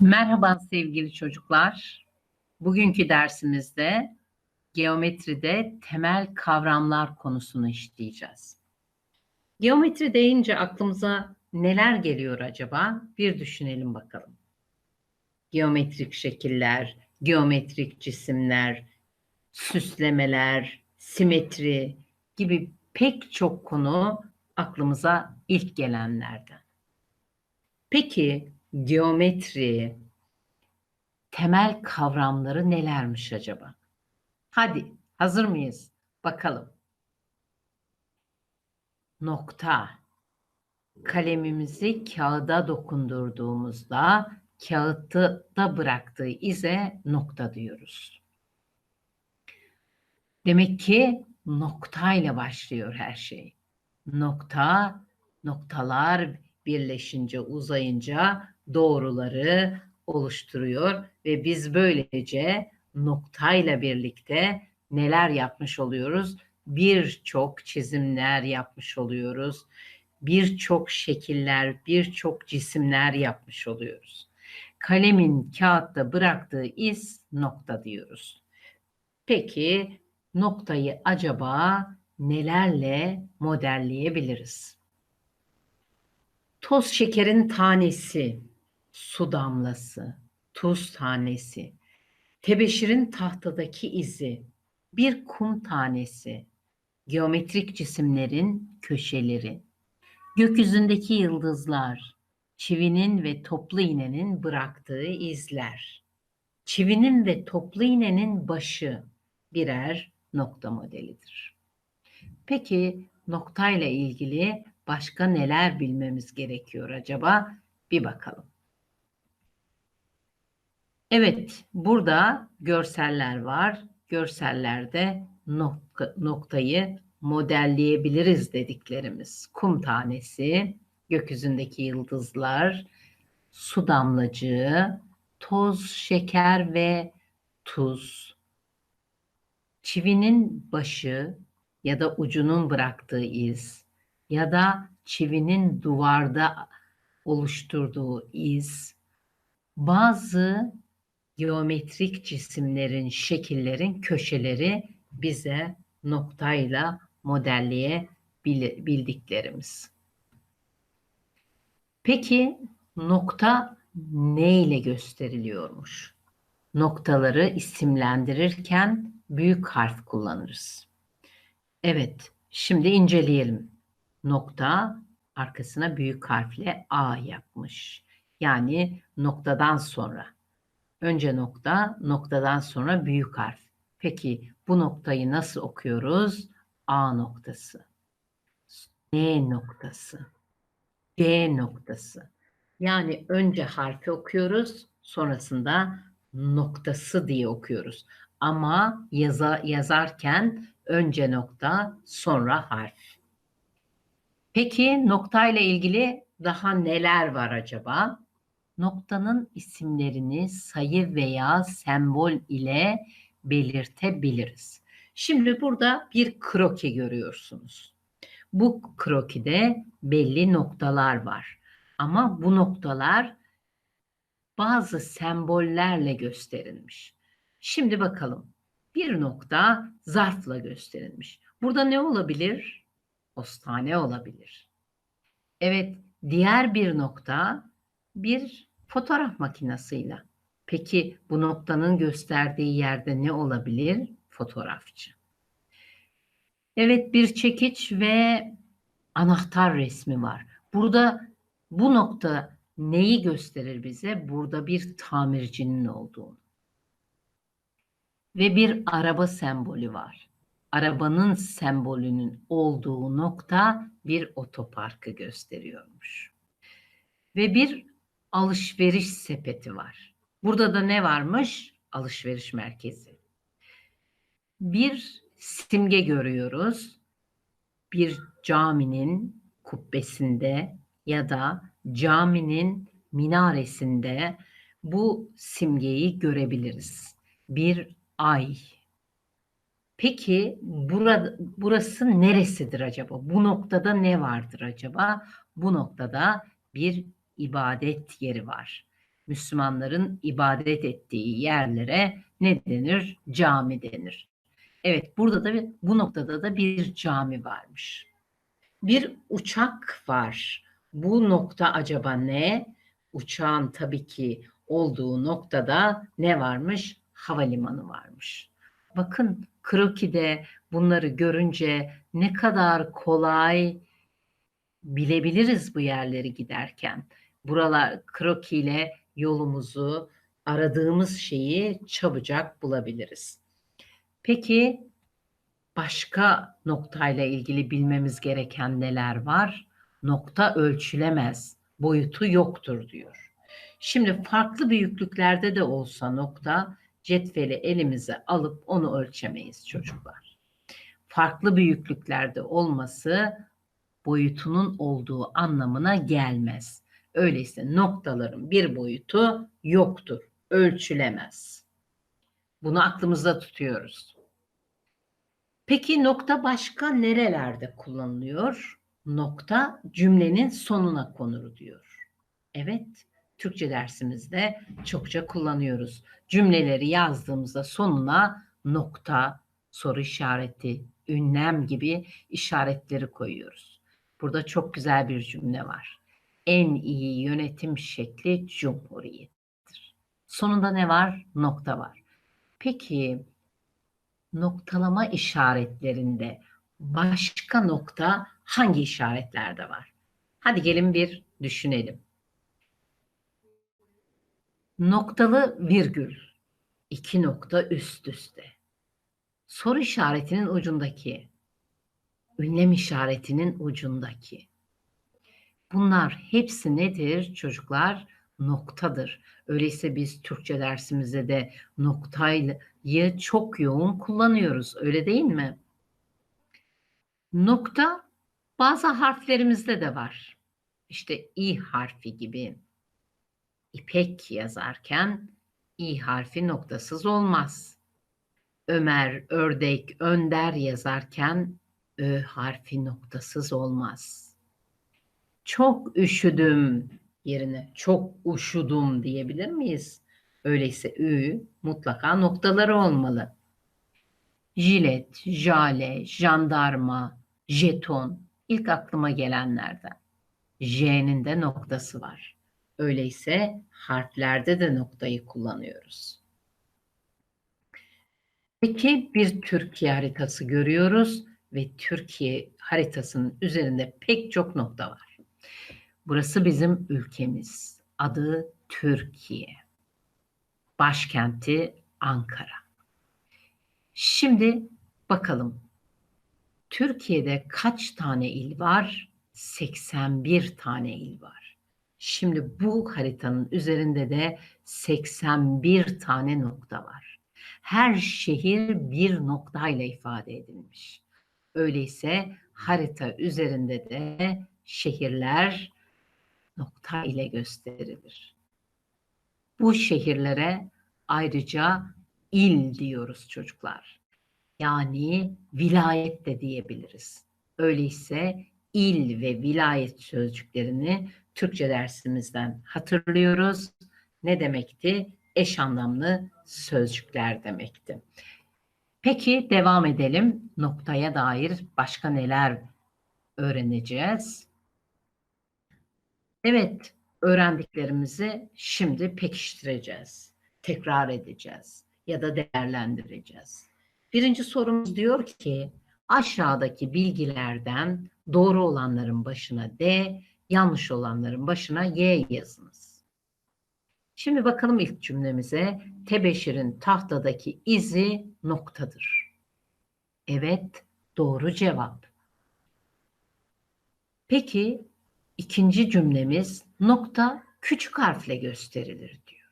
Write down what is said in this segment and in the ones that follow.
Merhaba sevgili çocuklar. Bugünkü dersimizde geometride temel kavramlar konusunu işleyeceğiz. Geometri deyince aklımıza neler geliyor acaba? Bir düşünelim bakalım. Geometrik şekiller, geometrik cisimler, süslemeler, simetri gibi pek çok konu aklımıza ilk gelenlerden. Peki geometri temel kavramları nelermiş acaba? Hadi hazır mıyız? Bakalım. Nokta. Kalemimizi kağıda dokundurduğumuzda kağıtta bıraktığı ize nokta diyoruz. Demek ki noktayla başlıyor her şey. Nokta, noktalar birleşince, uzayınca doğruları oluşturuyor ve biz böylece noktayla birlikte neler yapmış oluyoruz? Birçok çizimler yapmış oluyoruz. Birçok şekiller, birçok cisimler yapmış oluyoruz. Kalemin kağıtta bıraktığı iz nokta diyoruz. Peki noktayı acaba nelerle modelleyebiliriz? Toz şekerin tanesi, su damlası, tuz tanesi, tebeşirin tahtadaki izi, bir kum tanesi, geometrik cisimlerin köşeleri, gökyüzündeki yıldızlar, çivinin ve toplu iğnenin bıraktığı izler, çivinin ve toplu iğnenin başı birer nokta modelidir. Peki noktayla ilgili başka neler bilmemiz gerekiyor acaba? Bir bakalım. Evet, burada görseller var. Görsellerde nokta, noktayı modelleyebiliriz dediklerimiz. Kum tanesi, gökyüzündeki yıldızlar, su damlacığı, toz, şeker ve tuz. Çivinin başı ya da ucunun bıraktığı iz ya da çivinin duvarda oluşturduğu iz bazı geometrik cisimlerin, şekillerin köşeleri bize noktayla modelleyebildiklerimiz. Peki nokta ne ile gösteriliyormuş? Noktaları isimlendirirken büyük harf kullanırız. Evet, şimdi inceleyelim. Nokta arkasına büyük harfle A yapmış. Yani noktadan sonra. Önce nokta, noktadan sonra büyük harf. Peki bu noktayı nasıl okuyoruz? A noktası. N noktası. G noktası. Yani önce harfi okuyoruz, sonrasında noktası diye okuyoruz. Ama yaza, yazarken önce nokta, sonra harf. Peki noktayla ilgili daha neler var acaba? Noktanın isimlerini sayı veya sembol ile belirtebiliriz. Şimdi burada bir kroki görüyorsunuz. Bu krokide belli noktalar var. Ama bu noktalar bazı sembollerle gösterilmiş. Şimdi bakalım. Bir nokta zarfla gösterilmiş. Burada ne olabilir? Postane olabilir. Evet, diğer bir nokta bir fotoğraf makinesiyle. Peki bu noktanın gösterdiği yerde ne olabilir? Fotoğrafçı. Evet, bir çekiç ve anahtar resmi var. Burada bu nokta neyi gösterir bize? Burada bir tamircinin olduğunu. Ve bir araba sembolü var. Arabanın sembolünün olduğu nokta bir otoparkı gösteriyormuş. Ve bir alışveriş sepeti var. Burada da ne varmış? Alışveriş merkezi. Bir simge görüyoruz. Bir caminin kubbesinde ya da caminin minaresinde bu simgeyi görebiliriz. Bir ay. Peki burada, burası neresidir acaba? Bu noktada ne vardır acaba? Bu noktada bir ibadet yeri var. Müslümanların ibadet ettiği yerlere ne denir? Cami denir. Evet burada da bu noktada da bir cami varmış. Bir uçak var. Bu nokta acaba ne? Uçağın tabii ki olduğu noktada ne varmış? Havalimanı varmış. Bakın Kroki'de bunları görünce ne kadar kolay bilebiliriz bu yerleri giderken. Buralar kroki ile yolumuzu, aradığımız şeyi çabucak bulabiliriz. Peki başka noktayla ilgili bilmemiz gereken neler var? Nokta ölçülemez, boyutu yoktur diyor. Şimdi farklı büyüklüklerde de olsa nokta cetveli elimize alıp onu ölçemeyiz çocuklar. Farklı büyüklüklerde olması boyutunun olduğu anlamına gelmez. Öyleyse noktaların bir boyutu yoktur, ölçülemez. Bunu aklımızda tutuyoruz. Peki nokta başka nerelerde kullanılıyor? Nokta cümlenin sonuna konur diyor. Evet, Türkçe dersimizde çokça kullanıyoruz. Cümleleri yazdığımızda sonuna nokta, soru işareti, ünlem gibi işaretleri koyuyoruz. Burada çok güzel bir cümle var. En iyi yönetim şekli cumhuriyettir. Sonunda ne var? Nokta var. Peki noktalama işaretlerinde başka nokta hangi işaretlerde var? Hadi gelin bir düşünelim. Noktalı virgül. iki nokta üst üste. Soru işaretinin ucundaki. Ünlem işaretinin ucundaki. Bunlar hepsi nedir çocuklar? Noktadır. Öyleyse biz Türkçe dersimizde de noktayı çok yoğun kullanıyoruz. Öyle değil mi? Nokta bazı harflerimizde de var. İşte i harfi gibi. İpek yazarken i harfi noktasız olmaz. Ömer, ördek, önder yazarken ö harfi noktasız olmaz. Çok üşüdüm yerine çok uşudum diyebilir miyiz? Öyleyse ü mutlaka noktaları olmalı. Jilet, jale, jandarma, jeton ilk aklıma gelenlerden. J'nin de noktası var. Öyleyse harflerde de noktayı kullanıyoruz. Peki bir Türkiye haritası görüyoruz ve Türkiye haritasının üzerinde pek çok nokta var. Burası bizim ülkemiz. Adı Türkiye. Başkenti Ankara. Şimdi bakalım. Türkiye'de kaç tane il var? 81 tane il var. Şimdi bu haritanın üzerinde de 81 tane nokta var. Her şehir bir noktayla ifade edilmiş. Öyleyse harita üzerinde de şehirler nokta ile gösterilir. Bu şehirlere ayrıca il diyoruz çocuklar. Yani vilayet de diyebiliriz. Öyleyse il ve vilayet sözcüklerini Türkçe dersimizden hatırlıyoruz. Ne demekti? Eş anlamlı sözcükler demekti. Peki devam edelim. Noktaya dair başka neler öğreneceğiz? Evet, öğrendiklerimizi şimdi pekiştireceğiz. Tekrar edeceğiz ya da değerlendireceğiz. Birinci sorumuz diyor ki aşağıdaki bilgilerden doğru olanların başına D, yanlış olanların başına Y yazınız. Şimdi bakalım ilk cümlemize. Tebeşir'in tahtadaki izi noktadır. Evet, doğru cevap. Peki ikinci cümlemiz nokta küçük harfle gösterilir diyor.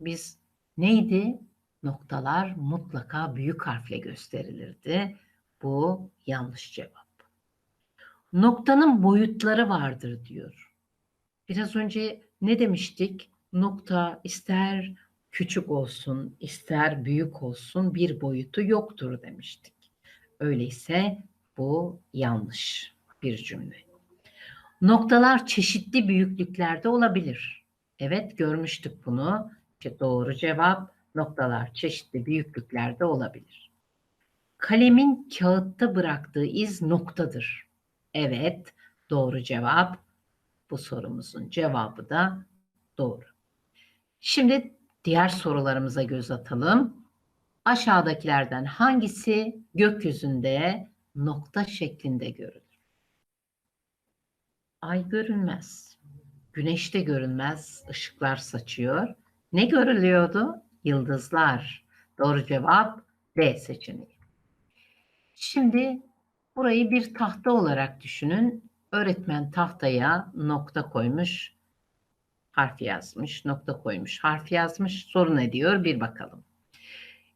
Biz neydi? Noktalar mutlaka büyük harfle gösterilirdi. Bu yanlış cevap. Noktanın boyutları vardır diyor. Biraz önce ne demiştik? Nokta ister küçük olsun, ister büyük olsun bir boyutu yoktur demiştik. Öyleyse bu yanlış bir cümle. Noktalar çeşitli büyüklüklerde olabilir. Evet görmüştük bunu. İşte doğru cevap noktalar çeşitli büyüklüklerde olabilir. Kalemin kağıtta bıraktığı iz noktadır. Evet doğru cevap. Bu sorumuzun cevabı da doğru. Şimdi diğer sorularımıza göz atalım. Aşağıdakilerden hangisi gökyüzünde nokta şeklinde görülür? Ay görünmez. Güneş de görünmez. ışıklar saçıyor. Ne görülüyordu? Yıldızlar. Doğru cevap D seçeneği. Şimdi burayı bir tahta olarak düşünün. Öğretmen tahtaya nokta koymuş, harf yazmış, nokta koymuş, harf yazmış. Soru ne diyor? Bir bakalım.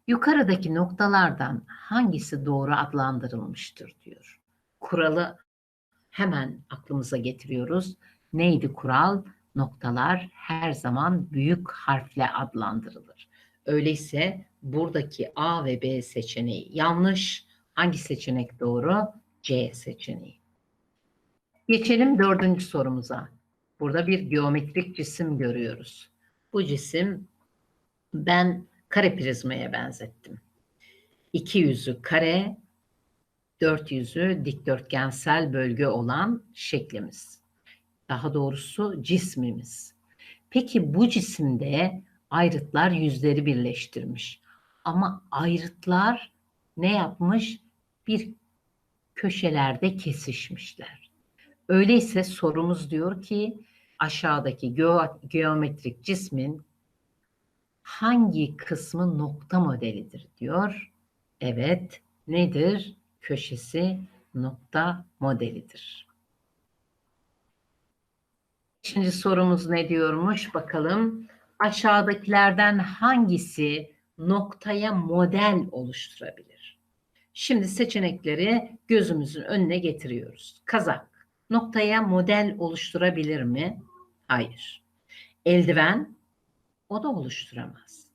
Yukarıdaki noktalardan hangisi doğru adlandırılmıştır diyor. Kuralı hemen aklımıza getiriyoruz. Neydi kural? Noktalar her zaman büyük harfle adlandırılır. Öyleyse buradaki A ve B seçeneği yanlış. Hangi seçenek doğru? C seçeneği. Geçelim dördüncü sorumuza. Burada bir geometrik cisim görüyoruz. Bu cisim ben kare prizmaya benzettim. İki yüzü kare, dört yüzü dikdörtgensel bölge olan şeklimiz. Daha doğrusu cismimiz. Peki bu cisimde ayrıtlar yüzleri birleştirmiş. Ama ayrıtlar ne yapmış? Bir köşelerde kesişmişler. Öyleyse sorumuz diyor ki aşağıdaki geometrik cismin hangi kısmı nokta modelidir diyor. Evet, nedir? Köşesi nokta modelidir. Şimdi sorumuz ne diyormuş bakalım. Aşağıdakilerden hangisi noktaya model oluşturabilir? Şimdi seçenekleri gözümüzün önüne getiriyoruz. Kazak noktaya model oluşturabilir mi? Hayır. Eldiven o da oluşturamaz.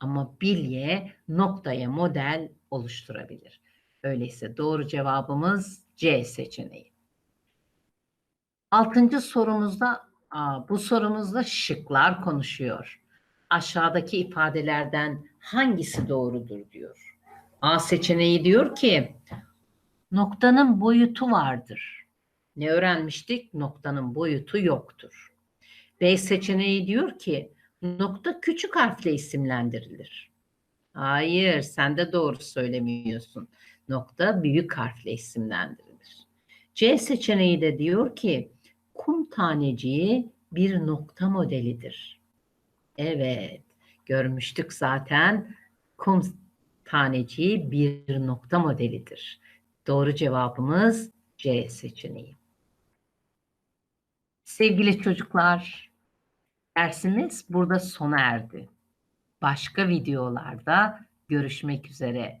Ama bilye noktaya model oluşturabilir. Öyleyse doğru cevabımız C seçeneği. Altıncı sorumuzda bu sorumuzda şıklar konuşuyor. Aşağıdaki ifadelerden hangisi doğrudur diyor. A seçeneği diyor ki noktanın boyutu vardır. Ne öğrenmiştik? Noktanın boyutu yoktur. B seçeneği diyor ki nokta küçük harfle isimlendirilir. Hayır, sen de doğru söylemiyorsun. Nokta büyük harfle isimlendirilir. C seçeneği de diyor ki kum taneciği bir nokta modelidir. Evet, görmüştük zaten kum taneciği bir nokta modelidir. Doğru cevabımız C seçeneği. Sevgili çocuklar, Dersimiz burada sona erdi. Başka videolarda görüşmek üzere.